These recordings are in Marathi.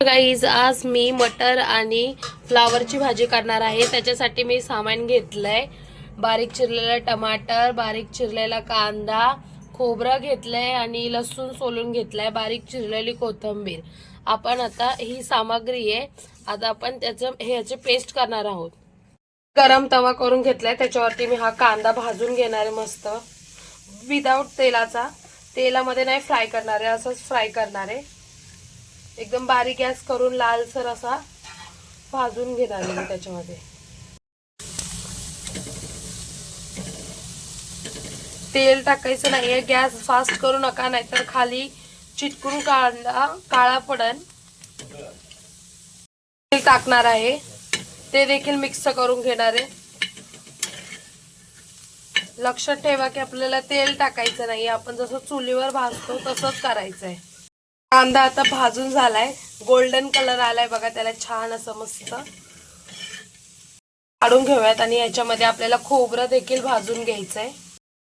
गाईज आज मी मटर आणि फ्लावरची भाजी करणार आहे. त्याच्यासाठी मी सामान घेतलंय. बारीक चिरलेला टमाटर बारीक चिरलेला कांदा खोबरं घेतलंय आणि लसूण सोलून घेतलंय. बारीक चिरलेली कोथिंबीर. आपण आता ही सामग्री आहे. आता आपण त्याचं हे याची पेस्ट करणार आहोत. गरम तवा करून घेतलाय. त्याच्यावरती मी हा कांदा भाजून घेणार आहे मस्त. विदाऊट तेलाचा. तेलामध्ये नाही फ्राय करणार आहे. असंच फ्राय करणार आहे. एकदम बारीक गॅस करून लालसर असा भाजून घेणार आहे मी त्याच्यामध्ये. तेल टाकायचं नाहीये गॅस फास्ट करू नका नाहीतर खाली चिटकून कांदा काळा पडन. तेल टाकणार आहे. ते देखील मिक्स करून घेणार आहे. लक्षात ठेवा की आपल्याला तेल टाकायचं नाही आपण जसं चुलीवर भाजतो तसंच करायचं आहे कांदा आता भाजून झालाय. गोल्डन कलर आलाय बघा त्याला छान असं मस्त. काढून घेऊयात आणि याच्यामध्ये आपल्याला खोबरं देखील भाजून घ्यायचंय.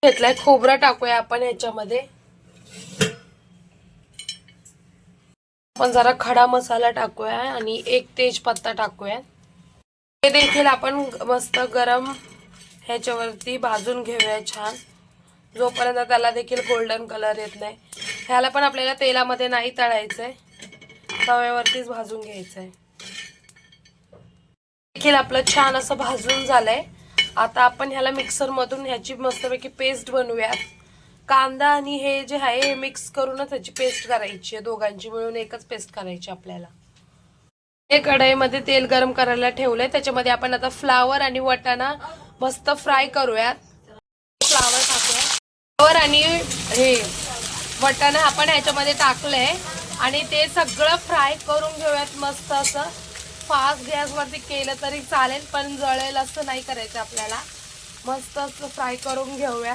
घेतलाय खोबरं टाकूया आपण याच्यामध्ये. आपण जरा खडा मसाला टाकूया आणि एक तेजपत्ता टाकूया. हे देखील आपण मस्त गरम ह्याच्यावरती भाजून घेऊया छान. जोपर्यंत त्याला देखील गोल्डन कलर येत नाही. ह्याला पण आपल्याला तेलामध्ये नाही तळायचंय. तव्यावरतीच भाजून घ्यायचंय. देखील आपलं छान असं भाजून झालंय. आता आपण ह्याला मिक्सर मधून ह्याची मस्तपैकी पेस्ट बनवूयात. कांदा आणि हे जे आहे हे मिक्स करूनच ह्याची पेस्ट करायची आहे. दोघांची मिळून एकच पेस्ट करायची आपल्याला. हे कढईमध्ये तेल गरम करायला ठेवलंय. त्याच्यामध्ये आपण आता फ्लावर आणि वटाणा मस्त फ्राय करूयात. फ्लावर फ्लावर आणि हे वटाणा आपण ह्याच्यामध्ये टाकलंय. आणि ते सगळं फ्राय करून घेऊयात मस्त असं. फास्ट गॅसवरती केलं तरी चालेल पण जळेल असं नाही करायचं आपल्याला. मस्त असं फ्राय करून घेऊया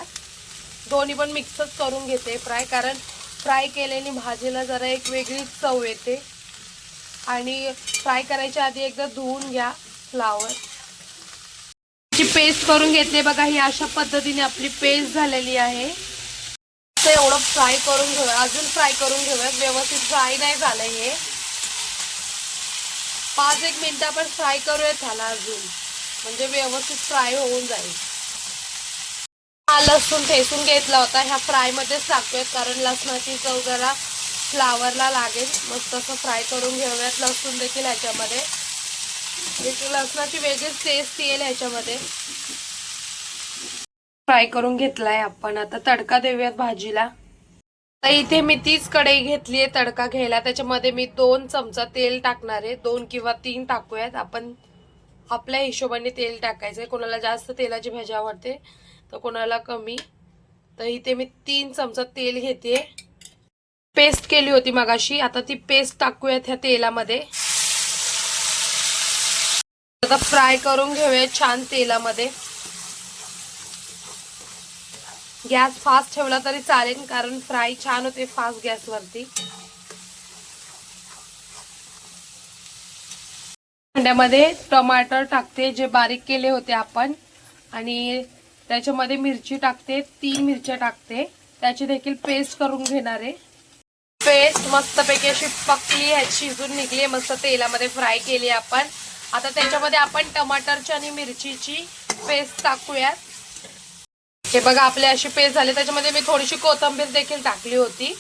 दोन्ही पण मिक्सच करून घेते फ्राय कारण फ्राय केलेली भाजीला जरा एक वेगळीच चव येते. आणि फ्राय करायच्या आधी एकदा धुवून घ्या फ्लावर ची पेस्ट करून घेतली बघा ही अशा पद्धतीने आपली पेस्ट झालेली आहे. असं एवढं फ्राय करून घेऊया. अजून फ्राय करून घेऊया. व्यवस्थित फ्राय नाही झालंय हे. पाच एक मिनिट आपण फ्राय करूयात ह्याला अजून. म्हणजे व्यवस्थित फ्राय होऊन जाईल. हा लसूण ठेसून घेतला होता. ह्या फ्राय मध्येच टाकूयात कारण लसणाची चव जरा फ्लावरला लागेल. मस्त असं फ्राय करून घेऊयात लसूण देखील ह्याच्यामध्ये. लसणाची वेगळीच टेस्ट येईल ह्याच्यामध्ये. फ्राय करून घेतलाय आपण. आता तडका देऊयात भाजीला. तर इथे मी तीच कढई घेतली आहे तडका घ्यायला. त्याच्यामध्ये मी दोन चमचा तेल टाकणार आहे. दोन किंवा तीन टाकूयात. आपण आपल्या हिशोबाने तेल टाकायचं आहे कोणाला जास्त तेलाची भाजी आवडते तर कोणाला कमी. तर इथे मी तीन चमचा तेल घेते पेस्ट केली होती मगाशी. आता ती पेस्ट टाकूयात ह्या तेलामध्ये. आता फ्राय करून घेऊया छान तेलामध्ये. गॅस फास्ट ठेवला तरी चालेल कारण फ्राय छान होते फास्ट गॅसवरती. भांड्यामध्ये टमाटर टाकते जे बारीक केले होते आपण. आणि त्याच्यामध्ये मिरची टाकते तीन मिरच्या टाकते. त्याची देखील पेस्ट करून घेणार आहे. पेस्ट मस्तपैकी अशी पकली ह्याची शिजून निघली मस्त तेलामध्ये फ्राय केली आपण. आता त्याच्यामध्ये आपण टमाटरची आणि मिरचीची पेस्ट टाकूयात. हे बघा आपले अशी पेस्ट झाली. त्याच्यामध्ये मी थोडीशी कोथिंबीर देखील टाकली होती.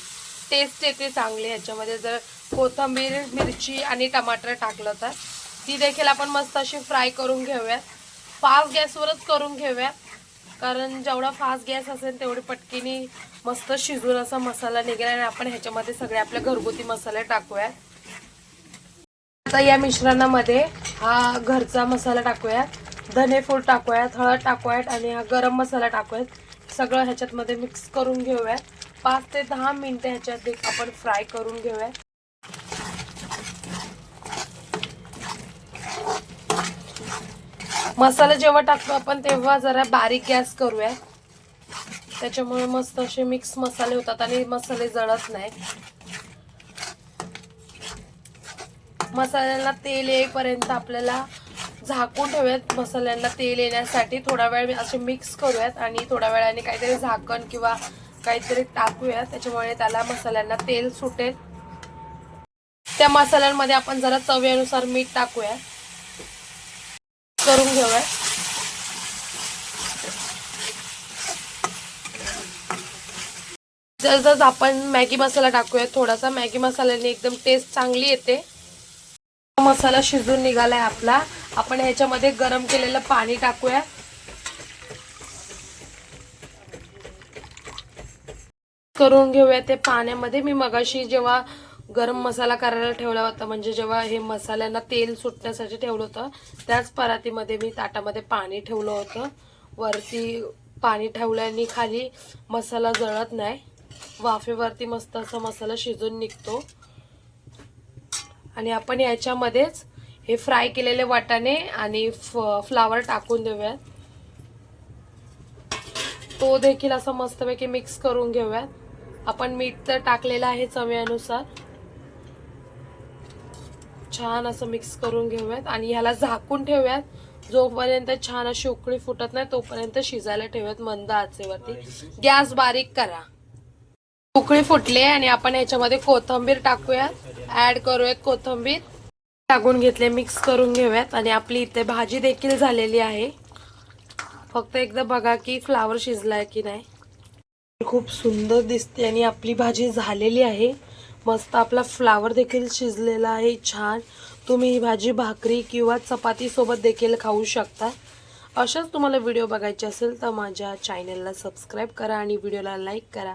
टेस्ट येते चांगली ह्याच्यामध्ये जर कोथिंबीर मिरची आणि टमाटर टाकलं तर. ती देखील आपण मस्त अशी फ्राय करून घेऊयात. फास्ट गॅसवरच करून घेऊयात. कारण जेवढा फास्ट गॅस असेल तेवढी पटकीने मस्त शिजून असा मसाला निघेल आणि आपण ह्याच्यामध्ये सगळे आपले घरगुती मसाले टाकूयात. आता या मिश्रणामध्ये हा घरचा मसाला टाकूयात धनेफूल टाकूयात हळद टाकूयात आणि हा गरम मसाला टाकूयात. सगळं ह्याच्यातमध्ये मिक्स करून घेऊयात. पाच ते दहा मिनटं ह्याच्यात एक आपण फ्राय करून घेऊयात. मसाला जेव्हा टाकतो आपण तेव्हा जरा बारीक गॅस करूया त्याच्यामुळे मस्त असे मिक्स मसाले होतात आणि मसाले जळत नाही मसाल्यांना तेल येईपर्यंत आपल्याला झाकून ठेवूयात. मसाल्यांना तेल येण्यासाठी थोडा वेळ असे मिक्स करूयात आणि थोड्या वेळाने काहीतरी झाकण किंवा काहीतरी टाकूयात. त्याच्यामुळे त्याला मसाल्यांना तेल सुटेल. त्या मसाल्यांमध्ये आपण जरा चवीनुसार मीठ टाकूया करून घेऊया जसं आपण मॅगी मसाला टाकूया थोडासा मॅगी मसाल्याने एकदम टेस्ट चांगली येते. मसाला शिजून निघालाय आपला. आपण ह्याच्यामध्ये गरम केलेलं पाणी टाकूया. करून घेऊया ते पाण्यामध्ये. मी मगाशी जेव्हा गरम मसाला करायला ठेवला होता म्हणजे जेव्हा हे मसाल्यांना तेल सुटण्यासाठी ठेवलं होतं त्याच परातीमध्ये मी ताटामध्ये पाणी ठेवलं होतं. वरती पाणी ठेवल्याने खाली मसाला जळत नाही. वाफेवरती मस्त असा मसाला शिजून निघतो. आणि आपण याच्यामध्येच हे फ्राय केलेले वाटाणे आणि फ्लावर टाकून देऊयात. तो देखील असं मस्तपैकी मिक्स करून घेऊयात. आपण मीठ तर टाकलेलं आहे चव्यानुसार छान असं मिक्स करून घेऊयात आणि ह्याला झाकून ठेवूयात. जोपर्यंत छान अशी उकळी फुटत नाही तोपर्यंत शिजायला ठेवूयात मंद आचेवरती. गॅस बारीक करा. उकळी फुटली आणि आपण याच्यामध्ये कोथंबीर टाकूयात. ऍड करूयात कोथंबीर. टाकून घेतले मिक्स करून घेऊयात. आणि आपली इथे भाजी देखील झालेली आहे. फक्त एकदा बघा की फ्लावर शिजलाय की नाही. खूप सुंदर दिसते आणि आपली भाजी झालेली आहे. मस्त आपला फ्लावर देखील शिजलेला आहे. छान. तुम्ही ही भाजी भाकरी किंवा चपातीसोबत देखील खाऊ शकता. अशाच तुम्हाला व्हिडिओ बघायचे असेल तर माझ्या चॅनलला सबस्क्राईब करा आणि व्हिडिओला लाईक करा.